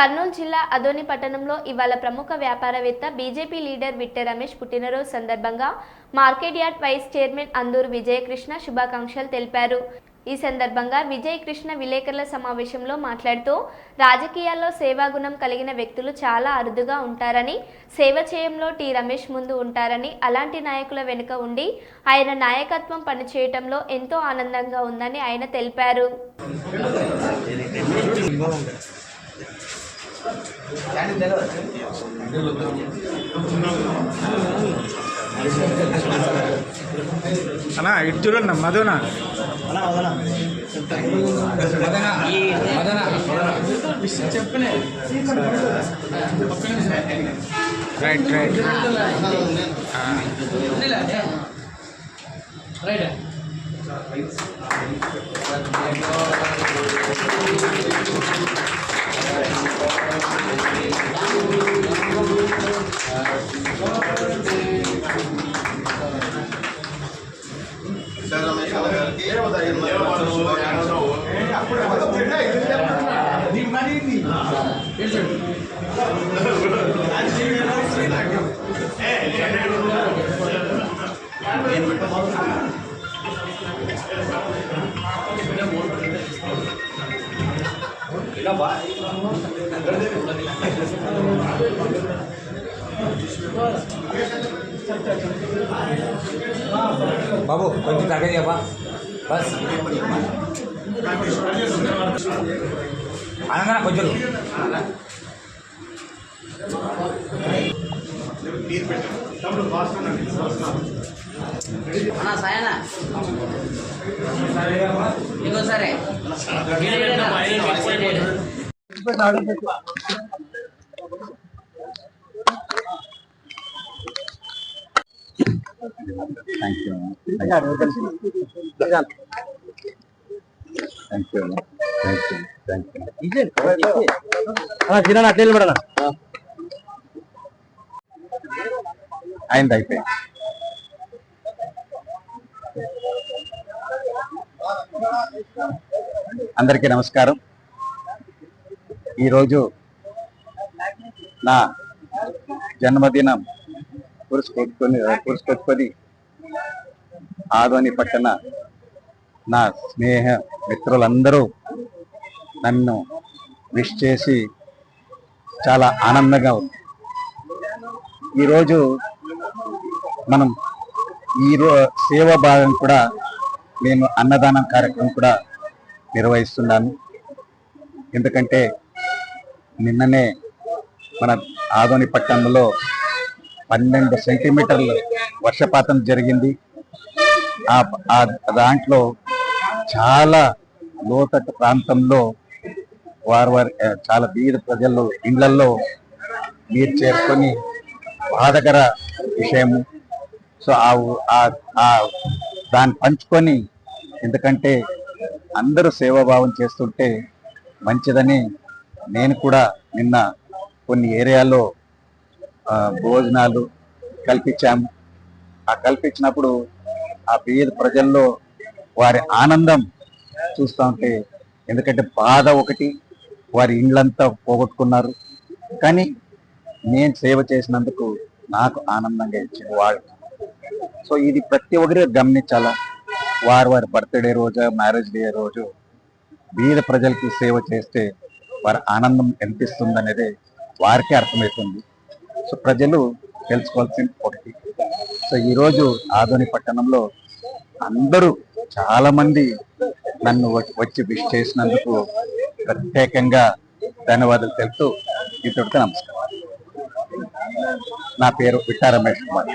కర్నూలు జిల్లా అదోని పట్టణంలో ఇవాళ ప్రముఖ వ్యాపారవేత్త బీజేపీ లీడర్ విట్టె రమేష్ పుట్టినరోజు సందర్భంగా market yard vice chairman Anduru Vijayakrishna శుభాకాంక్షలు తెలిపారు. ఈ సందర్భంగా విజయకృష్ణ విలేకరుల సమావేశంలో మాట్లాడుతూ రాజకీయాల్లో సేవాగుణం కలిగిన వ్యక్తులు చాలా అరుదుగా ఉంటారని సేవ చేయంలో టి రమేష్ ముందు ఉంటారని అలాంటి నాయకుల వెనుక ఉండి ఆయన నాయకత్వం పనిచేయటంలో ఎంతో ఆనందంగా ఉందని ఆయన తెలిపారు. అన్నా ఇటు చూడండి మధునా. రైట్ రైట్ బాబు కొంచెం తగ్గదు చెప్పా బస్. అనగా కొంచెం అన్నా సాయనా. ఇంకో సరే. Thank you thank you thank అయింది అయిపోయింది అందరికీ నమస్కారం ఈరోజు నా జన్మదినం పురుస్కొట్టుకొని పురుస్కొట్టుకొని ఆదోని పట్టణ నా స్నేహ మిత్రులందరూ నన్ను విష్ చేసి చాలా ఆనందంగా ఉంది. ఈరోజు మనం ఈ రో సేవా భాగం కూడా నేను అన్నదానం కార్యక్రమం కూడా నిర్వహిస్తున్నాను. ఎందుకంటే నిన్ననే మన ఆదోని పట్టణంలో పన్నెండు సెంటీమీటర్లు వర్షపాతం జరిగింది. ఆ దాంట్లో చాలా లోతట్టు ప్రాంతంలో వారు వారి చాలా బీద ప్రజల్లో ఇళ్ళలో నీరు చేరుకొని బాధకర విషయము. సో ఆ దాన్ని పంచుకొని ఎందుకంటే అందరూ సేవాభావం చేస్తుంటే మంచిదని నేను కూడా నిన్న కొన్ని ఏరియాలో భోజనాలు కల్పించాము. ఆ కల్పించినప్పుడు ఆ పేద ప్రజల్లో వారి ఆనందం చూస్తూ ఉంటే ఎందుకంటే బాధ ఒకటి వారి ఇండ్లంతా పోగొట్టుకున్నారు. కానీ నేను సేవ చేసినందుకు నాకు ఆనందంగా ఇచ్చింది వాళ్ళు. సో ఇది ప్రతి ఒక్కరి గమనించాలా? వారు వారి బర్త్డే రోజు మ్యారేజ్ డే రోజు బీద ప్రజలకి సేవ చేస్తే వారి ఆనందం ఎంత ఇస్తుంది అనేది వారికే అర్థమవుతుంది సో ప్రజలు తెలుసుకోవాల్సింది ఒకటి. సో ఈరోజు ఆదోని పట్టణంలో అందరూ చాలా మంది నన్ను వచ్చి విష్ చేసినందుకు ప్రత్యేకంగా ధన్యవాదాలు తెలుపుతూ ఇతడితో నమస్కారం. నా పేరు విట్టా రమేష్ కుమార్.